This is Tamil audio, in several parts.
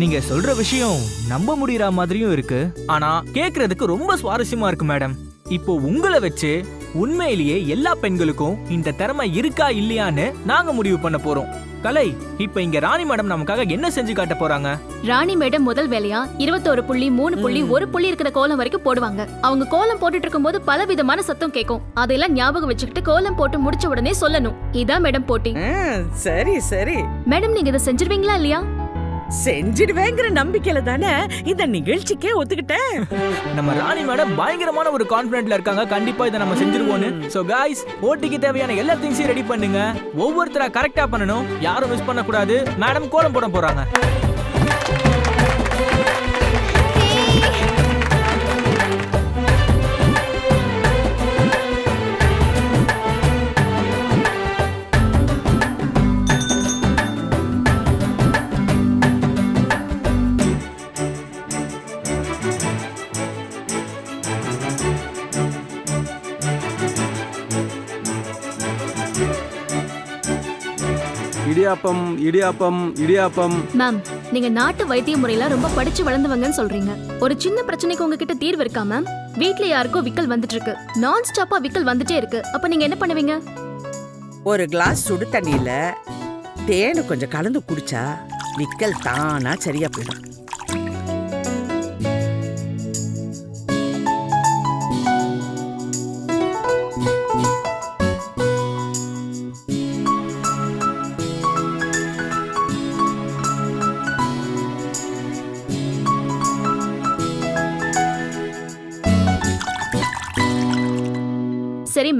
நீங்க சொல்ற விஷயம் நம்ப முடியற மாதிரியும் இருக்கு. ஆனா கேக்குறதுக்கு ரொம்ப சுவாரஸ்யமா இருக்கு மேடம். இப்போ உங்களை வச்சு உண்மையிலேயே எல்லா பெண்களுக்கும் இந்த திறமை இருக்கா இல்லையான்னு நாங்க முடிவு பண்ண போறோம். கலை இப்ப இங்க ராணி மேடம் நமக்காக என்ன செஞ்சு காட்ட போறாங்க? ராணி மேடம் முதல் வேலையா? இருபத்தோரு புள்ளி மூணு புள்ளி ஒரு புள்ளி இருக்கிற கோலம் வரைக்கும் போடுவாங்க. அவங்க கோலம் போட்டுட்டு இருக்கும்போது பல விதமான சத்தம் கேட்கும். அதெல்லாம் ஞாபகம் வச்சுக்கிட்டு கோலம் போட்டு முடிச்ச உடனே சொல்லணும். இதான் மேடம் போட்டி. சரி சரி. மேடம் நீங்க இதை செஞ்சிருவீங்களா இல்லையா? செஞ்சிடுவேங்கிற நம்பிக்கையில தானே இந்த நிகழ்ச்சிக்கே ஒத்துக்கிட்டேன். நம்ம ராணி மேடம் பயங்கரமான ஒரு கான்பிடென்ட்ல இருக்காங்க. கண்டிப்பா இதை நம்ம செஞ்சிருவோம்னு சோ காய்ஸ் போட்டிக்கு தேவையான எல்லா திங்ஸையும் ரெடி பண்ணுங்க. ஒவ்வொருத்தரா கரெக்டா பண்ணணும். யாரும் மிஸ் பண்ண கூடாது மேடம் கோலம் போட போறாங்க. இடியாப்பம் இடியாப்பம் இடியாப்பம். மேம் நீங்க நாட்டு வைத்திய முறையில ரொம்ப படிச்சு வளர்ந்தவங்கன்னு சொல்றீங்க. ஒரு சின்ன பிரச்சனைக்கு உங்ககிட்ட தீர்வு இருக்கா மேம்? வீட்ல யாருக்கோ விக்கல் வந்துட்டு இருக்கு நான் ஸ்டாப்பா விக்கல் வந்துட்டே இருக்கு. அப்ப நீங்க என்ன பண்ணுவீங்க? ஒரு கிளாஸ் சுடு தண்ணியில தேனு கொஞ்சம் கலந்து குடிச்சா விக்கல் தானா சரியா போயிடும்.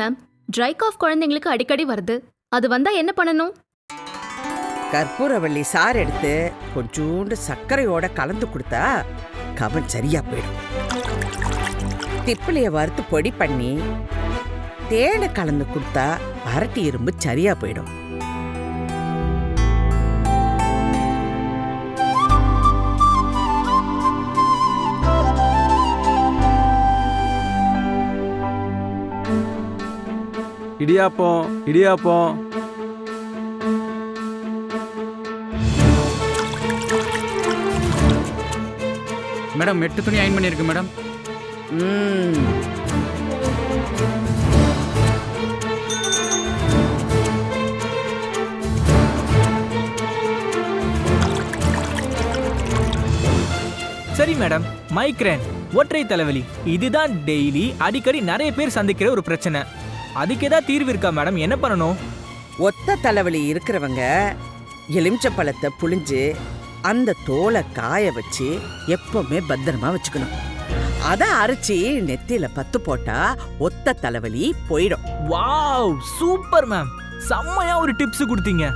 மேம் ட்ரை காஃப் குழந்தைங்களுக்கு அடிக்கடி வருது. அது வந்தா என்ன பண்ணணும்? கற்பூரவள்ளி சாறு எடுத்து கொஞ்சோண்டு சர்க்கரையோட கலந்து கொடுத்தா கவன் சரியா போயிடும். திப்பிலிய வறுத்து பொடி பண்ணி தேனை கலந்து கொடுத்தா வரட்டி இரும்பு சரியா போயிடும். இடியாப்பம் இடியாப்பம். மேடம் எட்டு துணி அயன் பண்ணியிருக்கு மேடம். ம். சரி மேடம். மைக்ரேன். ஒற்றை தலைவலி. இதுதான் டெய்லி. அடிக்கடி நிறைய பேர் சந்திக்கிற ஒரு பிரச்சனை. அதுக்கு ஏதாவது தீர்வு இருக்கா மேடம்? என்ன பண்ணணும்? ஒத்த தலைவலி இருக்கிறவங்க எலுமிச்சப்பழத்தை புழிஞ்சு அந்த தோலை காய வச்சு எப்பவுமே பத்திரமா வச்சுக்கணும். அதை அரைச்சி நெத்தியில பத்து போட்டா ஒத்த தலைவலி போயிடும். வாவ்! Super ma'am. செம்மையா ஒரு டிப்ஸ் கொடுத்தீங்க.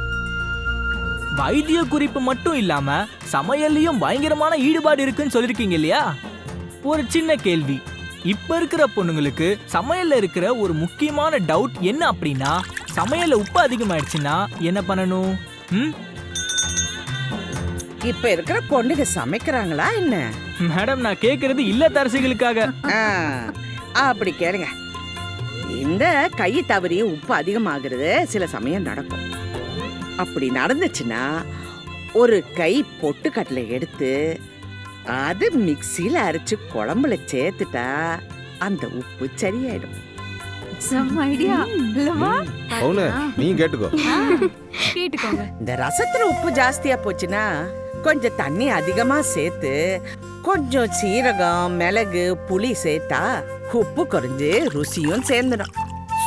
வைத்திய குறிப்பு மட்டும் இல்லாம சமையல்லையும் பயங்கரமான ஈடுபாடு இருக்குன்னு சொல்லிருக்கீங்க இல்லையா? ஒரு சின்ன கேள்வி. இப்ப இருக்கிற பொண்ணுங்களுக்கு சமையல்ல இருக்கிற ஒரு முக்கியமான டவுட் என்ன அப்படின்னா சமையல்ல உப்பு அதிகமாயிடுச்சுன்னா என்ன பண்ணணும்? ம்? இப்ப இருக்கிற பொண்ணுங்க சமைக்கிறாங்களா என்ன? மேடம் நான் கேக்குறது இல்லத்தரசிகளுக்காக. ஆ, அப்படி கேளுங்க. இந்த கை தவறி உப்பு அதிகமாகிறது சில சமயம் நடக்கும். அப்படி நடந்துச்சுன்னா ஒரு கை பொட்டுக்கடலை எடுத்து அது மிக்சியில அரைச்சு குழம்புல சேர்த்துட்டா அந்த உப்பு சரியாயிடும். செம்ம ஐடியா இல்லவா பவுனு நீ கேட்டுக்கோ. கேட்டுக்கோங்க. இந்த ரசத்துல உப்பு ஜாஸ்தியா போச்சுன்னா கொஞ்சம் தண்ணி அதிகமா சேர்த்து கொஞ்சம் சீரகம் மிளகு புளி சேர்த்தா உப்பு குறைஞ்சு ருசியும் சேர்ந்துடும்.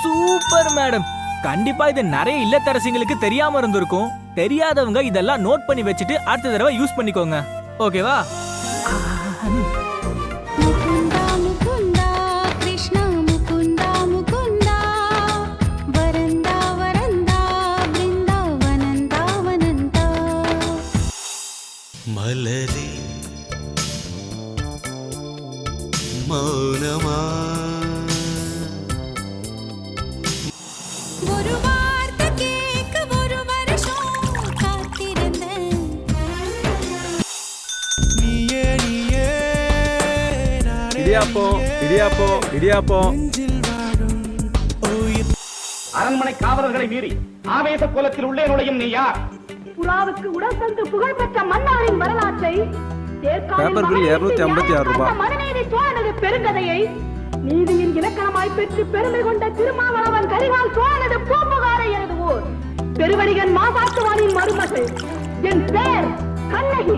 Super madam. கண்டிப்பா இது நிறைய இல்லத்தரசிங்களுக்கு தெரியாம இருந்திருக்கும். தெரியாதவங்க இதெல்லாம் நோட் பண்ணி வச்சுட்டு அடுத்த தடவை யூஸ் பண்ணிக்கோங்க. ஓகேவா இடியாப்பம் இடியாப்பம் இடியாப்பம். அரண்மனை காவலர்களை மீறி ஆவேச கோலத்தில் உள்ளே நுழையும் நீ யார்? புறாவுக்கு உடல் தந்து புகழ்பெற்ற மன்னாரின் வரலாற்றை பேப்பர் பில் 256 ரூபாய். மனுநீதி சோழனது பெருங்கதையை நீதியின் இலக்கணமாய் பெற்று பெருமை கொண்ட திருமாவளவன் கரிகால் சோழனது பூம்புகாரை எழுதுவோர். பெருவடிகன் மாசாத்துவானின் மருமகள் என் பேர் Kannagi.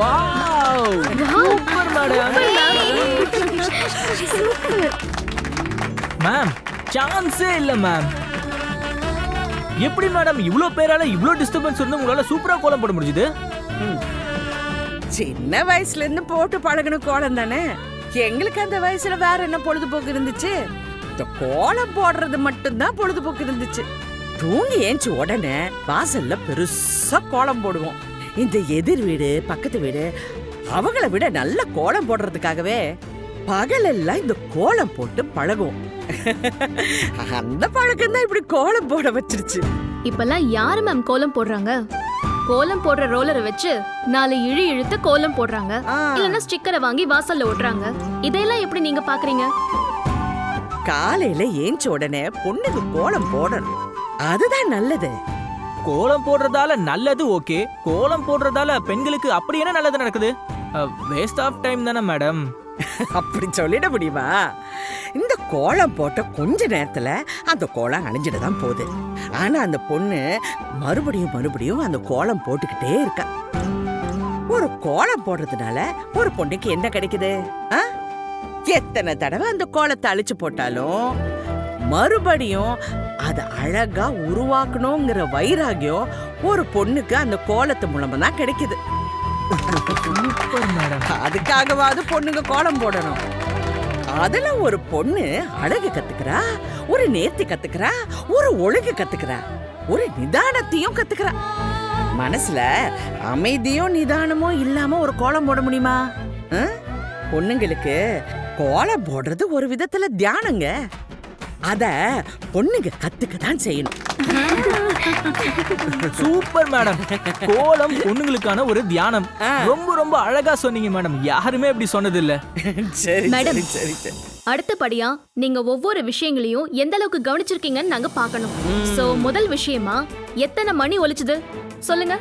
Wow super madam ma'am சான்ஸே இல்ல மேம் எப்படி மேடம் இவ்ளோ பேரால இவ்ளோ டிஸ்டர்பன்ஸ் இருந்து உங்களால சூப்பரா கோலம் போட முடிஞ்சுது? சின்ன வயசுல இருந்து போட்டு பழகின கோலம் தானே? எங்களுக்கு அந்த வயசுல வேற என்ன பொழுதுபோக்கு இருந்துச்சு? இந்த கோலம் போடுறது மட்டும்தான் பொழுதுபோக்கு இருந்துச்சு. தூங்கி ஏஞ்சி உடனே வாசல்ல பெருசா கோலம் போடுவோம். இந்த எதிர் வீடு பக்கத்து வீடு அவங்கள விட நல்ல கோலம் போடுறதுக்காகவே பகலெல்லாம் இந்த கோலம் போட்டு பழகுவோம். அந்த பழக்கம் தான் இப்படி கோலம் போட வச்சிருச்சு. இப்பெல்லாம் யாரு மேம் கோலம் போடுறாங்க? கோலம் போடுற ரோலரை வச்சு நாலு இழி இழுத்து கோலம் போடுறாங்க. இல்லைன்னா ஸ்டிக்கரை வாங்கி வாசல்ல ஒட்டுறாங்க. இதையெல்லாம் எப்படி நீங்க பாக்குறீங்க? காலையில ஏஞ்ச உடனே பொண்ணுக்கு கோலம் போடணும். அதுதான் நல்லது. கோலம் போடுறதால நல்லது ஓகே. கோலம் போடுறதால பெண்களுக்கு அப்படி என்ன நல்லது நடக்குது? வேஸ்ட் ஆஃப் டைம் தானே மேடம் அப்படி சொல்லிட முடியுமா? இந்த கோலம் போட்ட கொஞ்ச நேரத்துல அந்த கோலம் அணிஞ்சிட்டு தான் போகுது. ஆனா அந்த பொண்ணு மறுபடியும் மறுபடியும் அந்த கோலம் போட்டுக்கிட்டே இருக்கா. ஒரு கோலம் போடுறதுனால ஒரு பொண்ணுக்கு என்ன கிடைக்குது? ஆ? எத்தனை தடவை அந்த கோலத்தை அழிச்சு போட்டாலும் மறுபடியும் அதை அழகா உருவாக்கணுங்கிற வைராகியம் ஒரு பொண்ணுக்கு அந்த கோலத்து மூலமா தான் கிடைக்குது. அதுக்காகவாவது பொண்ணுங்க கோலம் போடணும். அதுல ஒரு பொண்ணு அழகு கத்துக்கிறா ஒரு நேர்த்தி கத்துக்கிறா ஒரு ஒழுங்கு கத்துக்கிறா ஒரு நிதானத்தையும் கத்துக்கிறா. மனசுல அமைதியும் நிதானமும் இல்லாம ஒரு கோலம் போட முடியுமா? பொண்ணுங்களுக்கு கோலம் போடுறது ஒரு விதத்துல தியானங்க. அத பொண்ணுங்க கத்துக்க தான் செய்யணும். Super madam. கோலம் பொண்ணுங்களுக்கான ஒரு தியானம். ரொம்ப ரொம்ப அழகா சொன்னீங்க மேடம். யாருமே இப்படி சொன்னது இல்ல சரி மேடம். சரி சரி. சரி அடுத்தபடியா நீங்க ஒவ்வொரு விஷயங்களையும் எந்த அளவுக்கு கவனிச்சிருக்கீங்கன்னு நாங்க பார்க்கணும். சோ முதல் விஷயமா எத்தனை மணி ஒலிச்சுது? சொல்லுங்க.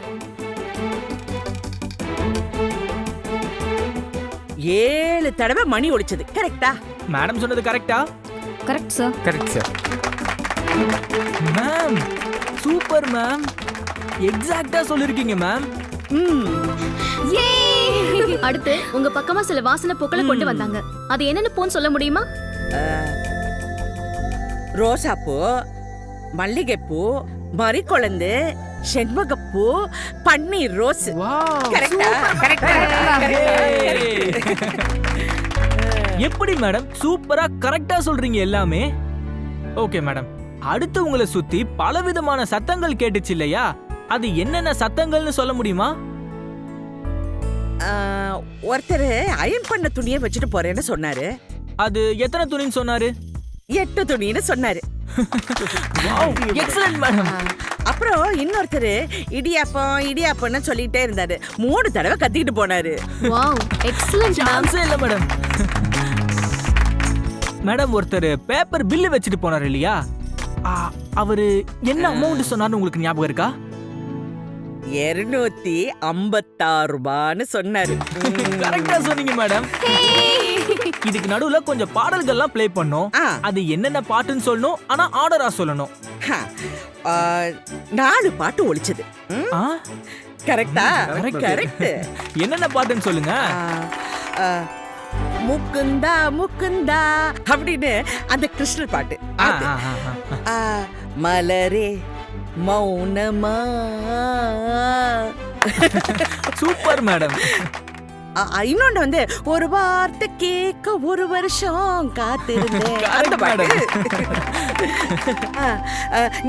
ஏழு தடவை மணி ஒலிச்சது. கரெக்டா மேடம் சொன்னது கரெக்டா correct sir correct sir ma'am super ma'am எக்ஸாக்ட்டா சொல்லிருக்கீங்க மேம் அடுத்து உங்க பக்கமா சில வாசனை பூக்களை கொண்டு வந்தாங்க. அது என்னென்ன பூன்னு சொல்ல முடியுமா? ரோசாப்பூ மல்லிகைப்பூ மறிக்குழந்து செண்பகப்பூ பன்னீர் ரோஸ். கரெக்டா எப்படி மேடம் சூப்பரா கரெக்டா சொல்றீங்க எல்லாமே? ஓகே மேடம் அடுத்து உங்களை சுத்தி பலவிதமான சத்தங்கள் கேட்டுச்சு இல்லையா? அது என்னென்ன சத்தங்கள்னு சொல்ல முடியுமா? ஒருத்தர் அயன் பண்ண துணியை வச்சுட்டு போறேன்னு சொன்னாரு. அது எத்தனை துணின்னு சொன்னாரு? எட்டு துணின்னு சொன்னாரு. எக்ஸலன்ட் மேடம் அப்புறம் இன்னொருத்தர் இடியாப்பம் இடியாப்பம்னு சொல்லிட்டே இருந்தாரு. மூணு தடவை கத்திக்கிட்டு போனாரு. வாவ் எக்ஸலன்ட் சான்ஸே இல்ல மேடம் மேடம் ஒருத்தர் பேப்பர் பில்லு வச்சுட்டு போனார் இல்லையா? ஆ, அவரு என்ன அமௌண்ட் சொன்னார்னு உங்களுக்கு ஞாபகம் இருக்கா? இருநூத்தி ஐம்பத்தாறு ரூபான்னு சொன்னாரு. கரெக்டா சொன்னீங்க மேடம். இதுக்கு நடுவுல கொஞ்சம் பாடல்கள்லாம் ப்ளே பண்ணோம். அது என்னென்ன பாட்டுன்னு சொல்லணும் ஆனா ஆர்டரா சொல்லணும். நாலு பாட்டு ஒழிச்சது? கரெக்டா. கரெக்ட் என்னென்ன பாட்டுன்னு சொல்லுங்க. முக்குந்தா முக்குந்தா அப்படின்னு அந்த கிருஷ்ணர் பாட்டு. மலரே மௌனமா. Super madam. இன்னொன்னு வந்து ஒரு வார்த்தை கேட்க ஒரு வருஷம் காத்திருந்தேன். அந்த பாட்டு.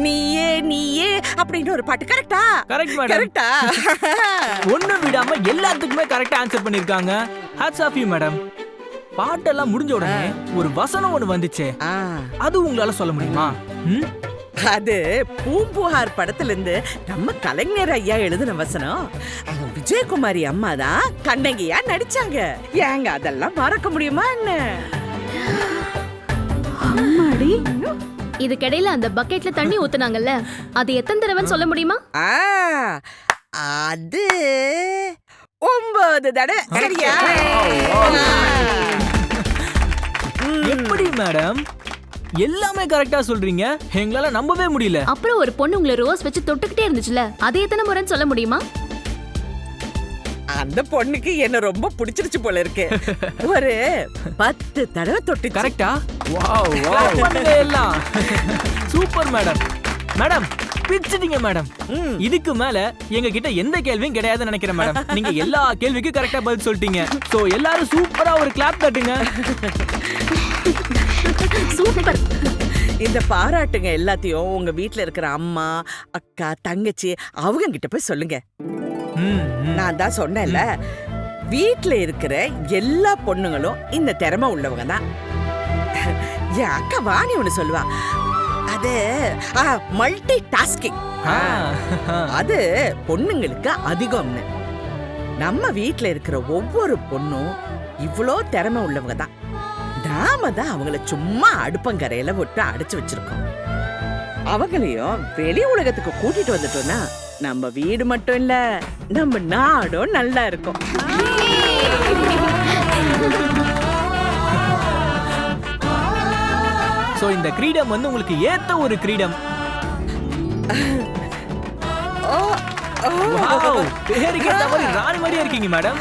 நீயே நீயே அப்படின்னு ஒரு பாட்டு. கரெக்டா கரெக்ட் மேடம். கரெக்டா ஒண்ணு விடாம எல்லாத்துக்குமே கரெக்டா ஆன்சர் பண்ணிருக்காங்க. ஹேட்ஸ் ஆஃப் யூ மேடம் பாட்டெல்லாம் முடிஞ்ச உடனே ஒரு வசனம் ஒண்ணு வந்துச்சே. ஆ, அது உங்களால சொல்ல முடியுமா? அது பூம்புகார் படத்துல இருந்து நம்ம கலைஞர் ஐயா எழுதின வசனம். விஜயகுமாரி அம்மா தான் கண்ணகியா நடிச்சாங்க. ஏங்க அதெல்லாம் மறக்க முடியுமா என்ன? இதுக்கிடையில அந்த பக்கெட்ல தண்ணி ஊத்துனாங்கல்ல அது எத்தனை தடவைன்னு சொல்ல முடியுமா? ஆ அது ஒன்பது தடவை. சரியா. எப்படி மேடம் எல்லாமே கரெக்டா சொல்றீங்க. எங்களால நம்பவே முடியல. அப்புறம் ஒரு பொண்ணு உங்களை ரோஸ் வச்சு தொட்டுக்கிட்டே இருந்துச்சுல அது எத்தனை முறைன்னு சொல்ல முடியுமா? அந்த பொண்ணுக்கு என்ன ரொம்ப பிடிச்சிருச்சு போல இருக்கு. ஒரு பத்து தடவை தொட்டு கரெக்டா வாவ் வாவ் பண்ணுங்க எல்லாம் சூப்பர் மேடம் மேடம் பிடிச்சிட்டீங்க மேடம் ம். இதுக்கு மேல எங்க கிட்ட எந்த கேள்வியும் கிடையாதுன்னு நினைக்கிறேன் மேடம் நீங்க எல்லா கேள்விக்கும் கரெக்டா பதில் சொல்லிட்டீங்க. சோ எல்லாரும் சூப்பரா ஒரு கிளாப் தட்டுங்க. சூப்பர் இந்த பாராட்டுங்க எல்லாத்தையும் உங்க வீட்ல இருக்கிற அம்மா அக்கா தங்கச்சி அவங்க கிட்ட போய் சொல்லுங்க. நான் தான் சொன்னேன்ல வீட்ல இருக்கிற எல்லா பொண்ணுங்களும் இந்த திறமை உள்ளவங்க தான். என் அக்கா வாணி ஒண்ணு சொல்லுவா. அது மல்டி டாஸ்கிங் ஆ, அது பொண்ணுங்களுக்கு அதிகம்னு. நம்ம வீட்ல இருக்கிற ஒவ்வொரு பொண்ணும் இவ்வளோ திறமை உள்ளவங்க தான். நாம தான் அவங்கள சும்மா அடுப்பங்கரையில விட்டு அடைச்சு வச்சிருக்கோம். அவங்களையும் வெளி உலகத்துக்கு கூட்டிட்டு வந்துட்டோம்னா நம்ம வீடு மட்டும் இல்ல நம்ம நாடும் நல்லா இருக்கும். சோ இந்த கிரீடம் வந்து உங்களுக்கு ஏத்த ஒரு கிரீடம். பேருக்கு ஏத்த மாதிரி ராணி மாதிரியே இருக்கீங்க மேடம்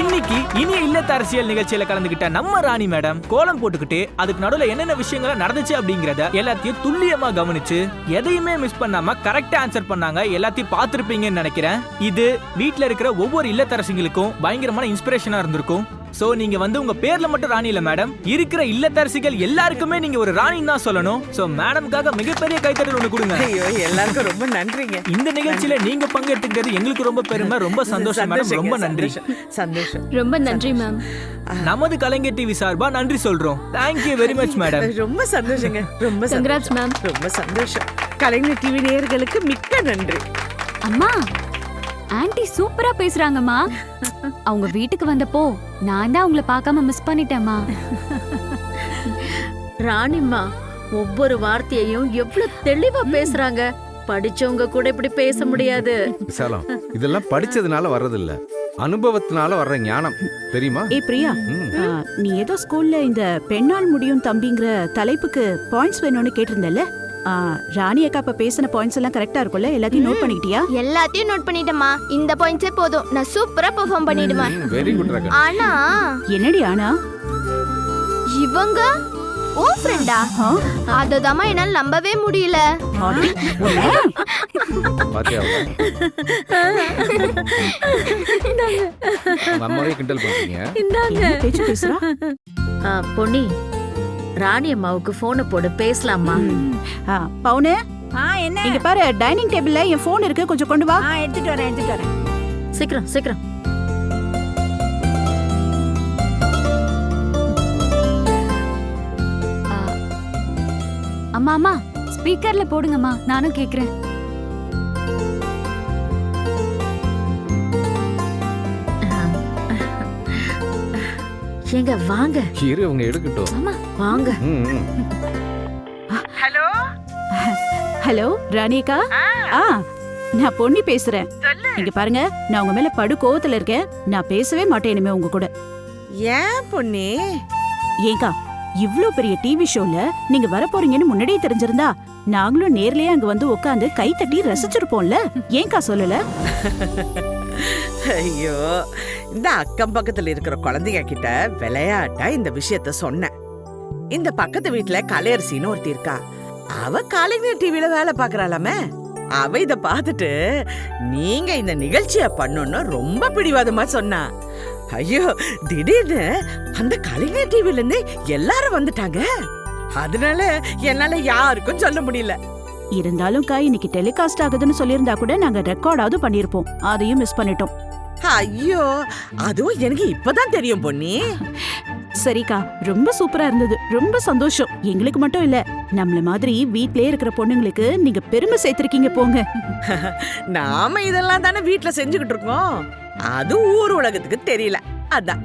இன்னைக்கு இனிய இல்லத்தரசியல் நிகழ்ச்சியில கலந்துகிட்ட நம்ம ராணி மேடம் கோலம் போட்டுக்கிட்டு அதுக்கு நடுவுல என்னென்ன விஷயங்கள் நடந்துச்சு அப்படிங்கறத எல்லாத்தையும் துல்லியமா கவனிச்சு எதையுமே மிஸ் பண்ணாம கரெக்டா ஆன்சர் பண்ணாங்க. எல்லாத்தையும் பார்த்திருப்பீங்கன்னு நினைக்கிறேன். இது வீட்ல இருக்கிற ஒவ்வொரு இல்லத்தரசிகளுக்கும் பயங்கரமான இன்ஸ்பிரேஷனா இருந்திருக்கும். சோ நீங்க வந்து உங்க பேர்ல மட்டும் ராணி இல்ல மேடம். இருக்கிற இல்லத்தரசிகள் எல்லாருக்குமே நீங்க ஒரு ராணின்னு தான் சொல்லணும். சோ மேடம்காக மிகப்பெரிய கைத்தட்டல் ஒண்ணு கொடுங்க. ஐயோ எல்லாருக்கும் ரொம்ப நன்றிங்க. இந்த நிகழ்ச்சியில நீங்க பங்கெடுத்துக்கிறது எங்களுக்கு ரொம்ப பெருமை. ரொம்ப சந்தோஷம் மேடம். ரொம்ப நன்றி. சந்தோஷம், ரொம்ப நன்றி மேம் நமது கலைஞர் டிவி சார்பா நன்றி சொல்றோம். தேங்க்யூ வெரி மச் மேடம் ரொம்ப சந்தோஷங்க. ரொம்ப சந்தோஷம். ma'am. ரொம்ப சந்தோஷம். கலைஞர் டிவி நேயர்களுக்கு மிக்க நன்றி. அம்மா ஆன்ட்டி சூப்பரா பேசுறாங்கம்மா. அவங்க வீட்டுக்கு வந்தப்போ நான் தான் அவங்கள பார்க்காம மிஸ் பண்ணிட்டேம்மா. ராணிம்மா ஒவ்வொரு வார்த்தையையும் எவ்வளவு தெளிவா பேசுறாங்க. படிச்சவங்க கூட இப்படி பேச முடியாது. இதெல்லாம் படிச்சதுனால வர்றதில்ல. அனுபவத்தினால வர்ற ஞானம். தெரியுமா? ஏ பிரியா. நீ ஏதோ ஸ்கூல்ல இந்த பெண்ணால் முடியும் தம்பிங்கிற தலைப்புக்கு பாயிண்ட்ஸ் வேணும்னு கேட்டிருந்தல்ல? ராணி அக்கா இப்ப பேசின பாயிண்ட்ஸ் எல்லாம் கரெக்டா இருக்கும்ல? எல்லாத்தையும் நோட் பண்ணிக்கிட்டியா? எல்லாத்தையும் நோட் பண்ணிட்டேமா இந்த பாயிண்ட்ஸே போதும். நான் சூப்பரா பெர்ஃபார்ம் பண்ணிடுவேன். வெரி குட் ரகன் ஆனா என்னடி ஆனா? இவங்க ஓ ஃப்ரெண்டா ஆ? அததாம்மா என்னால நம்பவே முடியல? பாத்தியா? அம்மாவே கிண்டல் பண்றீங்க? என்ன பேச்சு பேசுறா? ஆ, பொன்னி ராணி அம்மாவுக்கு போனை போடு பேசலாமா. ஆ, பவுனு என்ன? இங்க பாரு டைனிங் டேபிள்ல என் போன் இருக்கு கொஞ்சம் கொண்டு வா. எடுத்துட்டு வரேன் எடுத்துட்டு வரேன். சீக்கிரம் சீக்கிரம். அம்மா அம்மா ஸ்பீக்கர்ல போடுங்கம்மா நானும் கேக்குறேன். ஏங்க வாங்க. இரு அவங்க எடுக்கட்டும். வாங்க. ம், ம். ஹலோ? ஹலோ ராணி அக்கா? ஆ. நான் பொன்னி பேசுறேன். இங்க பாருங்க நான் உங்க மேல படு கோவத்துல இருக்கேன். நான் பேசவே மாட்டேன் இனிமே உங்க கூட. ஏன் பொண்ணி ஏங்கா இவ்ளோ பெரிய டிவி ஷோல நீங்க வர போறீங்கன்னு முன்னாடியே தெரிஞ்சிருந்தா நாங்களும் நேர்லயே அங்க வந்து உட்காந்து கை தட்டி ரசிச்சிருப்போம்ல. ஏங்கா சொல்லல? ஐயோ இந்த அக்கம் பக்கத்துல இருக்கிற குழந்தைங்க கிட்ட விளையாட்டா இந்த விஷயத்த சொன்னேன். இந்த பக்கத்து வீட்டுல கலையரசின்னு ஒருத்தி இருக்கா. அவ கலைஞர் டிவில வேலை பாக்குறாளாமே. அவ இத பார்த்துட்டு நீங்க இந்த நிகழ்ச்சிய பண்ணணும்னு ரொம்ப பிடிவாதமா சொன்னா. ஐயோ திடீர்னு அந்த கலைஞர் டிவில இருந்து எல்லாரும் வந்துட்டாங்க. அதனால என்னால யாருக்கும் சொல்ல முடியல. இருந்தாலும் கா இன்னைக்கு டெலிகாஸ்ட் ஆகுதுன்னு சொல்லியிருந்தா கூட நாங்க ரெக்கார்டாவது பண்ணிருப்போம். அதையும் மிஸ் பண்ணிட்டோம். ஐயோ அதுவும் எனக்கு இப்பதான் தெரியும் பொன்னி. சரிக்கா ரொம்ப சூப்பரா இருந்தது. ரொம்ப சந்தோஷம். எங்களுக்கு மட்டும் இல்ல நம்மள மாதிரி வீட்லயே இருக்கிற பொண்ணுங்களுக்கு நீங்க பெருமை சேர்த்திருக்கீங்க போங்க. நாம இதெல்லாம் தானே வீட்ல செஞ்சுக்கிட்டு இருக்கோம். அது ஊர் உலகத்துக்கு தெரியல. அதான்.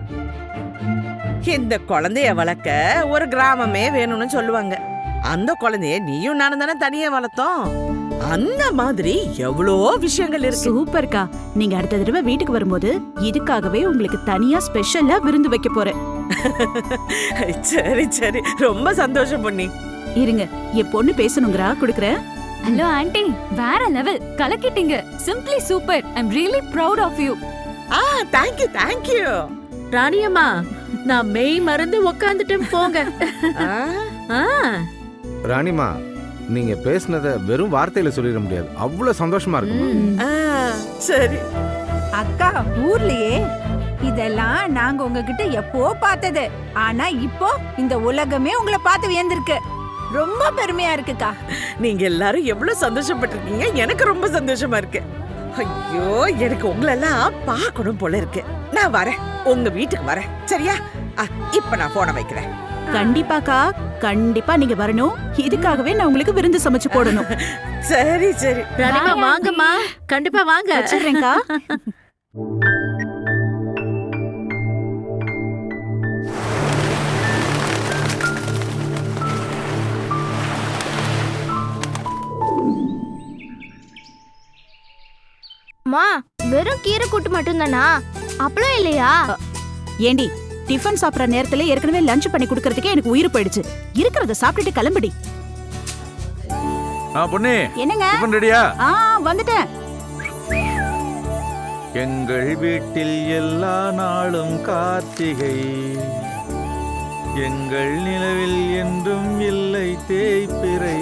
இந்த குழந்தைய வளர்க்க ஒரு கிராமமே வேணும்னு சொல்லுவாங்க. அந்த குழந்தைய நீயும் நானும் தானே தனியா வளர்த்தோம். அந்த மாதிரி எவ்வளோ விஷயங்கள் இருக்கு. சூப்பர்க்கா. நீங்க அடுத்த தடவை வீட்டுக்கு வரும்போது இதுக்காகவே உங்களுக்கு தனியா ஸ்பெஷலா விருந்து வைக்க போறேன். சரி சரி. ரொம்ப சந்தோஷம் பொன்னி. இருங்க என் பொண்ணு பேசணுங்கிறா குடுக்குறேன். Hello aunty. வேற level. கலக்கிட்டீங்க. Simply super I'm really proud of you ah thank you thank you ராணியம்மா நான் மெய் மறந்து உக்காந்துட்டேன் போங்க. ஆ? ராணிமா நீங்க பேசுனத வெறும் வார்த்தையில சொல்லிட முடியாது. அவ்வளவு சந்தோஷமா இருக்குமா? சரி. அக்கா ஊர்லயே. இதெல்லாம் நாங்க உங்ககிட்ட எப்போ பார்த்தது? ஆனா இப்போ இந்த உலகமே உங்களை பார்த்து வியந்திருக்கு. ரொம்ப பெருமையா இருக்குக்கா. நீங்க எல்லாரும் எவ்வளவு சந்தோஷப்பட்டிருக்கீங்க? எனக்கு ரொம்ப சந்தோஷமா இருக்கு. ஐயோ எனக்கு உங்களெல்லாம் பார்க்கணும் போல இருக்கு. நான் வரேன். உங்க வீட்டுக்கு வரேன். சரியா? ஆ, இப்ப நான் போனை வைக்கிறேன். கண்டிப்பாக்கா கண்டிப்பா நீங்க வரணும். இதுக்காகவே நான் உங்களுக்கு விருந்து சமைச்சு போடணும். சரி சரி. ராணிமா வாங்கம்மா. கண்டிப்பா வாங்க. வச்சிடுறேன்க்கா. மா வெறும் கீரை கூட்டு மட்டும்தானா? அப்பளம் இல்லையா? ஏண்டி டிஃபன் சாப்பிடுற நேரத்துல ஏற்கனவே லஞ்ச் பண்ணி கொடுக்கறதுக்கே எனக்கு உயிர் போயிடுச்சு. இருக்கிறத சாப்பிட்டுட்டு கிளம்புடி. ஆ பொண்ணு என்னங்க? டிஃபன் ரெடியா ஆ வந்துட்டேன். எங்கள் வீட்டில் எல்லா நாளும் கார்த்திகை. எங்கள் நிலவில் என்றும் இல்லை தேய்பிறை.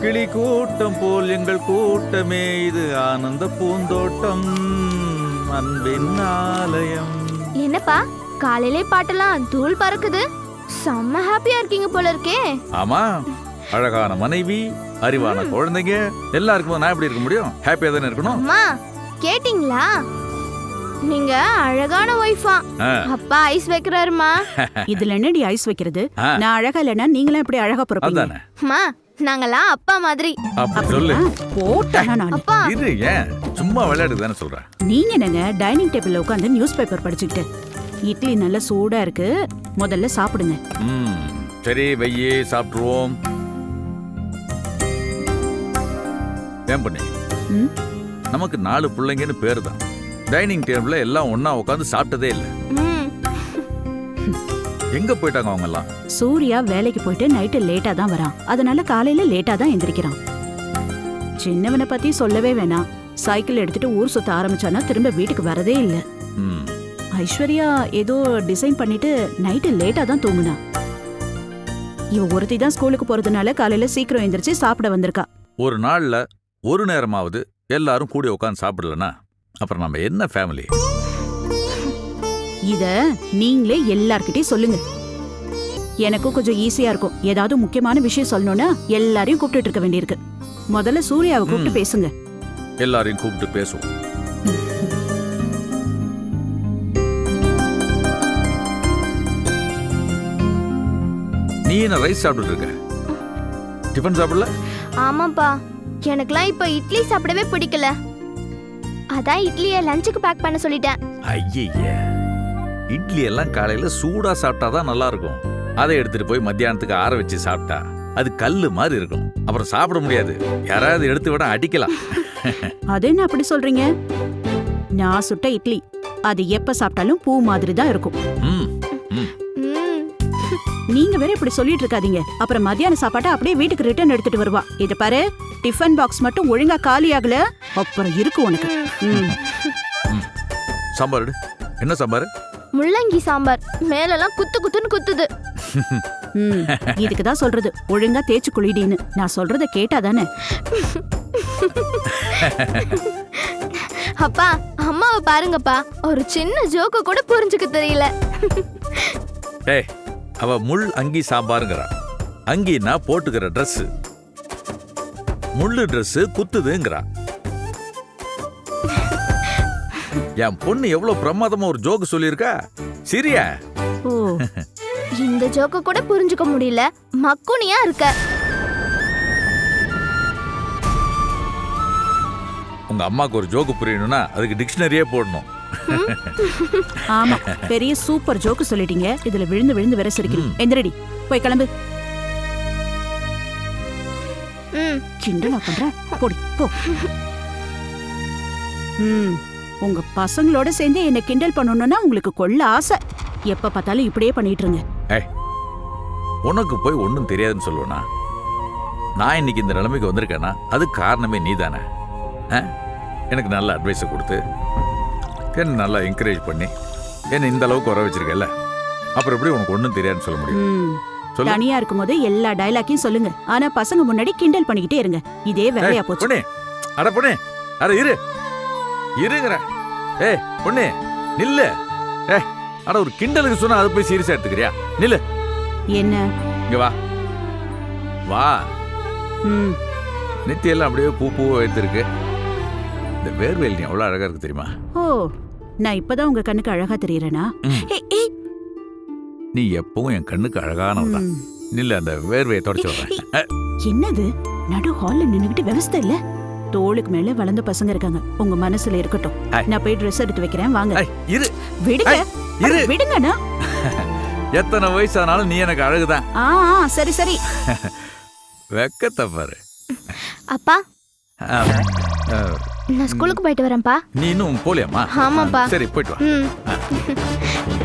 கிளி கூட்டம் போல் எங்கள் கூட்டமே இது ஆனந்த பூந்தோட்டம் அன்பின் ஆலயம். என்னப்பா காலையிலே பாட்டெல்லாம் தூள் பறக்குது. செம்ம ஹாப்பியா இருக்கீங்க போல இருக்கே. ஆமா அழகான மனைவி அறிவான குழந்தைங்க எல்லாருக்கும் நான் எப்படி இருக்க முடியும்? ஹாப்பியா தானே இருக்கணும்? அம்மா கேட்டிங்களா? நீங்க அழகான ஒய்ஃபா. அப்பா ஐஸ் வைக்கிறாருமா. இதுல என்னடி ஐஸ் வைக்கிறது. நான் அழகா இல்லைன்னா நீங்களும் எப்படி அழகா பிறப்பீங்க? அம்மா நாங்கெல்லாம் அப்பா மாதிரி. அப்படி சொல்லு. போட்டானா நான்? அப்பா. இரு ஏன்? சும்மா விளையாடுக்கு தானே சொல்றேன் நீங்க என்னங்க டைனிங் டேபிள்ல உட்காந்து நியூஸ் பேப்பர் படிச்சுக்கிட்டு? இட்லி நல்லா சூடா இருக்கு. முதல்ல சாப்பிடுங்க. ம் சரி வெய்யே சாப்பிட்டுருவோம். ஏன் பண்ணி ம்? நமக்கு நாலு பிள்ளைங்கன்னு பேர் தான் டைனிங் டேபிள்ல எல்லாம் ஒண்ணா உட்காந்து சாப்பிட்டதே இல்லை. ம். எங்க போயிட்டாங்க அவங்க எல்லாம் சூர்யா வேலைக்கு போயிட்டு நைட்டு லேட்டா தான் வரான். அதனால காலையில லேட்டா தான் எந்திரிக்கிறான். சின்னவனை பத்தி சொல்லவே வேணாம். சைக்கிள் எடுத்துட்டு ஊர் சுத்த ஆரம்பிச்சானா திரும்ப வீட்டுக்கு வரதே இல்ல. ஐஸ்வர்யா ஏதோ டிசைன் பண்ணிட்டு நைட்டு லேட்டா தான் தூங்குனா. இவ ஒருத்தி தான் ஸ்கூலுக்கு போறதுனால காலையில சீக்கிரம் எந்திரிச்சு சாப்பிட வந்திருக்கா. ஒரு நாள்ல ஒரு நேரமாவது எல்லாரும் கூடி உட்காந்து சாப்பிடலனா? அப்புறம் நம்ம என்ன ஃபேமிலி இத நீங்களே எல்லார்கிட்டயும் சொல்லுங்க. எனக்கும் கொஞ்சம் ஈஸியா இருக்கும். ஏதாவது முக்கியமான விஷயம் சொல்லணும்னா எல்லாரையும் கூப்பிட்டு இருக்க வேண்டியிருக்கு. முதல்ல சூர்யாவை கூப்பிட்டு. பேசுங்க. எல்லாரையும் கூப்பிட்டு பேசுவோம். நீ என்ன ரைஸ் சாப்பிட்டுட்டு இருக்க? டிஃபன் சாப்பிடல? ஆமாப்பா. எனக்குலாம் இப்ப இட்லி சாப்பிடவே பிடிக்கல. அதான் இட்லியை லஞ்சுக்கு பேக் பண்ண சொல்லிட்டேன். ஐயே இட்லி எல்லாம் காலையில சூடா சாப்பிட்டாதான் நல்லா இருக்கும் அதை எடுத்துட்டு போய் மத்தியானத்துக்கு ஆற வச்சு சாப்பிட்டா அது கல்லு மாதிரி இருக்கும். அப்புறம் சாப்பிட முடியாது. யாராவது எடுத்து விட அடிக்கலாம். அது என்ன அப்படி சொல்றீங்க? நான் சுட்ட இட்லி. அது எப்ப சாப்பிட்டாலும் பூ மாதிரி தான் இருக்கும். நீங்க வேற இப்படி சொல்லிட்டு இருக்காதீங்க. அப்புறம் மத்தியான சாப்பாட்டை அப்படியே வீட்டுக்கு ரிட்டர்ன் எடுத்துட்டு வருவா. இத பாரு டிஃபன் பாக்ஸ் மட்டும் ஒழுங்கா காலி ஆகல. அப்புறம் இருக்கு உனக்கு. சாம்பார். என்ன சாம்பார்? முள்ளங்கி சாம்பார். மேலெல்லாம் குத்து குத்துன்னு குத்துது. ம். இதுக்கு தான் சொல்றது. ஒழுங்கா தேய்ச்சு குளிடின்னு. நான் சொல்றத கேட்டாதானே? அப்பா அம்மாவை பாருங்கப்பா. ஒரு சின்ன ஜோக்கு கூட புரிஞ்சுக்க தெரியல. ஏய் அவ முள் அங்கி சாம்பாருங்கிறா. அங்கின்னா போட்டுக்கிற Dress. முள்ளு Dress குத்துதுங்கிறா. என் பொண்ணு எவ்வளவு பிரமாதமா ஒரு ஜோக்கு சொல்லியிருக்கா? சிரியா? ஓ இந்த ஜோக்க கூட புரிஞ்சுக்க முடியல. மக்குனியா இருக்க. உங்க அம்மாக்கு ஒரு ஜோக்கு புரியணும்னா அதுக்கு டிக்ஷனரியே போடணும். ஆமா பெரிய சூப்பர் ஜோக்கு சொல்லிட்டீங்க. இதுல விழுந்து விழுந்து வேற சிரிக்கிறீங்க எந்திரடி போய் கிளம்பு. கிண்டலா பண்ற? போடி போ. ம். உங்க பசங்களோட சேர்ந்து என்ன கிண்டல் பண்ணணும்னா உங்களுக்கு கொள்ள ஆசை. எப்ப பார்த்தாலும் இப்படியே பண்ணிட்டு இருங்க ஏய் உனக்கு போய் ஒன்றும் தெரியாதுன்னு சொல்லுவேனா நான் இன்னைக்கு இந்த நிலைமைக்கு வந்திருக்கேன்னா அது காரணமே நீ தானே எனக்கு நல்ல அட்வைஸை கொடுத்து என்ன நல்லா என்கரேஜ் பண்ணி என்னை இந்த அளவுக்கு வர வச்சிருக்கல அப்புறம் எப்படி உனக்கு ஒன்றும் தெரியாதுன்னு சொல்ல முடியும். தனியா இருக்கும்போது எல்லா டயலாக்கையும் சொல்லுங்க. ஆனா பசங்க முன்னாடி கிண்டல் பண்ணிக்கிட்டே இருங்க. இதே வேலையா போச்சு. அட பொண்ணு அட இரு. இருங்கிற ஏய் பொண்ணு நில்லு. ஏ அட ஒரு கிண்டலுக்கு சொன்னா அதை போய் சீரியஸா எடுத்துக்கிறியா? நில்லு. என்ன? இங்க வா. வா. ம். நெத்தி எல்லாம் அப்படியே பூ பூவா வைத்திருக்கு. இந்த வேர்வையில் நீ அவ்வளோ அழகா இருக்கு தெரியுமா? ஓ நான் இப்பதான் உங்க கண்ணுக்கு அழகா தெரியறேனா? நீ எப்பவும் என் கண்ணுக்கு அழகானவள் தான். நில்லு அந்த வேர்வையை தொடச்சு விடுறேன். என்னது? நடு ஹால்ல நின்னுகிட்டு விவசாய இல்ல? தோளுக்கு மேல வளர்ந்த பசங்க இருக்காங்க. உங்க மனசுல இருக்கட்டும். நான் போய் ட்ரெஸ் எடுத்து வைக்கிறேன் வாங்க. இரு. விடுங்க. இரு. விடுங்கண்ணா. எத்தனை வயசானாலும் நீ எனக்கு அழகுதான். ஆ சரி சரி. வெக்கத்தை பாரு. அப்பா. நான் ஸ்கூலுக்கு போயிட்டு வரேன்ப்பா. நீ இன்னும் போலியாம்மா? ஆமாப்பா. சரி போயிட்டு வா.